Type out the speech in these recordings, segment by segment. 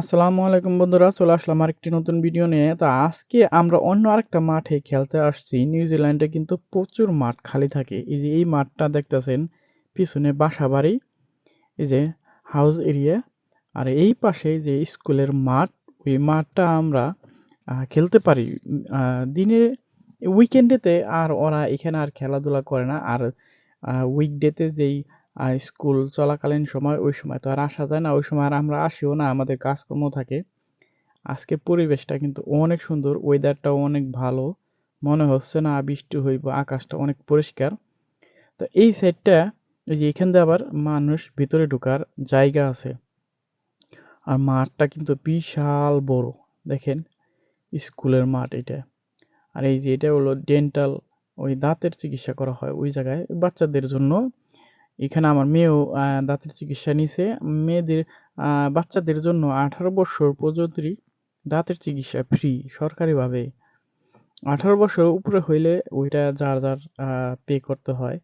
আসসালামু আলাইকুম বন্ধুরা, চলে আসলাম আরেকটি নতুন ভিডিও নিয়ে। তো আজকে আমরা অন্য আরেকটা মাঠে খেলতে আসছি। নিউজিল্যান্ডে কিন্তু প্রচুর মাঠ খালি থাকে। এই যে এই মাঠটা দেখতেছেন, পিছনে বাসা বাড়ি এই যে হাউস এরিয়া আর এই পাশে যে স্কুলের মাঠ, ওই মাঠটা আমরা খেলতে পারি। দিনে উইকেন্ডেতে আর ওরা এখানে আর খেলাধুলা করে না। আর উইকডেতে যেই আহ, স্কুল চলাকালীন সময় ওই সময় তো আর আসা যায় না ওই সময় আর আমরা আসিও না আমাদের কাজকর্ম থাকে। আজকে পরিবেশটা কিন্তু অনেক সুন্দর ওয়েদারটাও অনেক ভালো মনে হচ্ছে না বৃষ্টি হইব আকাশটা অনেক পরিষ্কার। তো এই সাইডটা এই যে এখান দিয়ে আবার মানুষ ভিতরে ঢোকার জায়গা আছে। আর মাঠটা কিন্তু বিশাল বড় দেখেন স্কুলের মাঠ এটা। আর এই যে এটা হলো ডেন্টাল ওই দাঁতের চিকিৎসা করা হয় ওই জায়গায় বাচ্চাদের জন্য। এখানে আমার মেয়েও দাঁতের চিকিৎসা নিছে। মেয়েদের বাচ্চাদের জন্য আঠারো বছর পর্যন্ত দাঁতের চিকিৎসা ফ্রি সরকারিভাবে। আঠারো বছর উপরে হইলে ওইটা যার যার পে করতে হয়।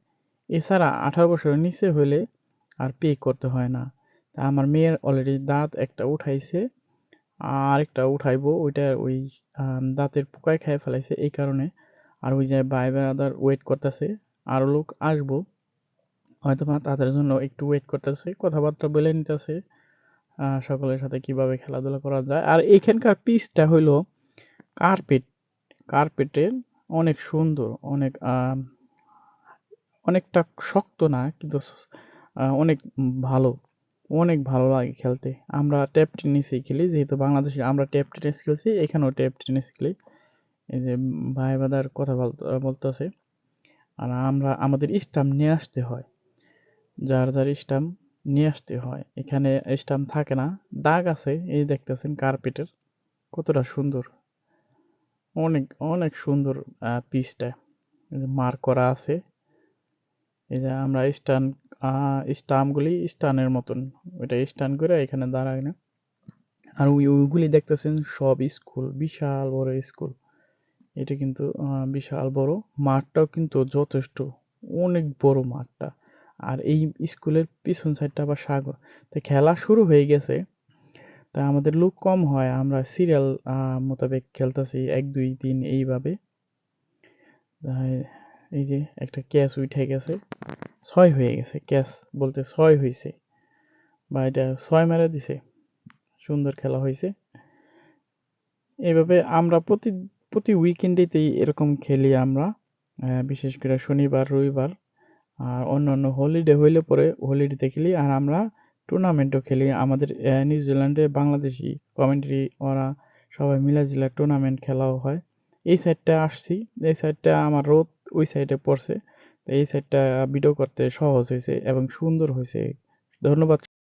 এছাড়া আঠারো বছরের নিচে হইলে আর পে করতে হয় না। তা আমার মেয়ের অলরেডি দাঁত একটা উঠাইছে। আর একটা উঠাইবো, ওইটা ওই দাঁতের পোকায় খেয়ে ফেলাইছে এই কারণে। আর ওই যে ভাই ওয়েট করতেছে। আরও লোক আসব। হয়তো তাদের জন্য একটু ওয়েট করতেছে, কথাবার্তা বলে নিতেছে সকলের সাথে কীভাবে খেলাধুলা করা যায়। আর এখানকার পিচটা হইল কার্পেট কার্পেটের অনেক সুন্দর, অনেক অনেকটা শক্ত না, কিন্তু অনেক ভালো অনেক ভালো লাগে খেলতে। আমরা ট্যাপ টেনিসই খেলি, যেহেতু বাংলাদেশে আমরা ট্যাপ টেনিস খেলছি, এখানেও ট্যাপ টেনিস খেলি। এই যে ভাই বাদার কথা বলতে বলতেছে, আর আমরা, আমাদের স্টাম্প নিয়ে আসতে হয়। যার যার স্টাম্প নিয়ে আসতে হয়। এখানে স্টাম্প থাকে না। দাগ আছে, এই দেখতেছেন কার্পেটের। কতটা সুন্দর। অনেক অনেক সুন্দর পিসটা মার্ক করা আছে। এই যে আমরা স্টান স্টাম্পগুলি স্টানের মতন। ওইটা স্টান করে এখানে দাঁড়ায় না। আর ওই, ওইগুলি দেখতেছেন সব স্কুল, বিশাল বড় স্কুল। এটা কিন্তু বিশাল বড়। মাঠটাও কিন্তু যথেষ্ট। অনেক বড় মাঠটা। আর এই স্কুলের পিছন সাইডটা আবার সাগর। তো খেলা শুরু হয়ে গেছে। তা আমাদের লোক কম হয়, আমরা সিরিয়াল মোতাবেক খেলতেছি এক, দুই, তিন এইভাবে। এই যে একটা ক্যাচ উঠে গেছে। ছয় হয়ে গেছে, ক্যাচ বলতে ছয় হয়েছে বা এটা ছয় মেরে দিছে। সুন্দর খেলা হয়েছে এইভাবে আমরা প্রতি প্রতি উইকেন্ডেতেই এরকম খেলি আমরা। বিশেষ করে শনিবার, রবিবার। আর অন্যান্য অন্য হলিডে হইলে পরে হলিডেতে খেলি। আর আমরা টুর্নামেন্টও খেলি। আমাদের নিউজিল্যান্ডে বাংলাদেশি কমেন্ট্রি ওরা সবাই মিলাজিলা টুর্নামেন্ট খেলাও হয়। এই সাইডটা আসছি। এই সাইডটা আমার রোদ ওই সাইডে পড়ছে। এই সাইডটা ভিডিও করতে সহজ হয়েছে এবং সুন্দর হয়েছে ধন্যবাদ।